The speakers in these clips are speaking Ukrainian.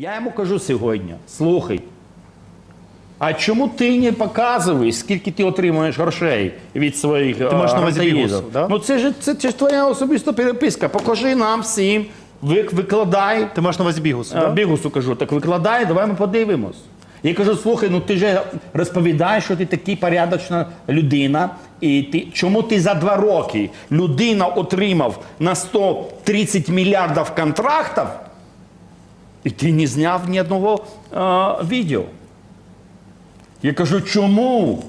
Я йому кажу сьогодні: слухай, а чому ти не показуєш, скільки ти отримуєш грошей від своїх Ти маєш на увазі грантоїдів? Да? Ну це ж це, це ж твоя особиста переписка. Покажи нам всім, викладай. Ти маєш на увазі бігус, да? Бігусу кажу, так викладай, давай ми подивимось. Я кажу, слухай, ну ти же розповідаєш, що ти такий порядочна людина. І ти чому ти за два роки людина отримав на 130 мільярдів контрактів, і ти не зняв ні одного а, відео? Я кажу, чому?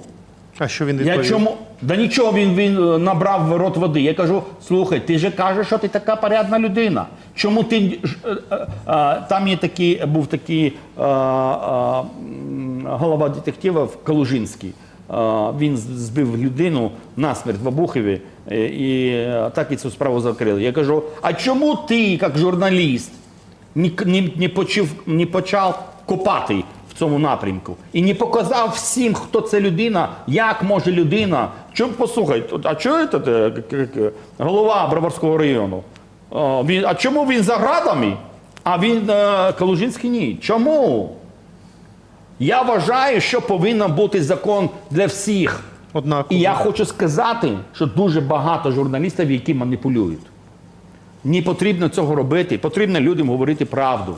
А що він Я чому? Да нічого він, він е, набрав в рот води. Я кажу: слухай, ти же кажеш, що ти така порядна людина. Чому ти ж, е, е, е, там є такий, був такий е, е, м, голова детективів Калужинський. Е, він збив людину насмерть в Обухові, е, і е, так і цю справу закрили. Я кажу: а чому ти, як журналіст, не, не, не, почав, не почав копати в цьому напрямку і не показав всім, хто це людина, як може людина. Чому послухай, а чого це голова Броварського району? Він, а чому він за градами? А він е, Калужинський ні. Чому? Я вважаю, що повинен бути закон для всіх. Однаково. І я хочу сказати, що дуже багато журналістів, які маніпулюють. Не потрібно цього робити, потрібно людям говорити правду.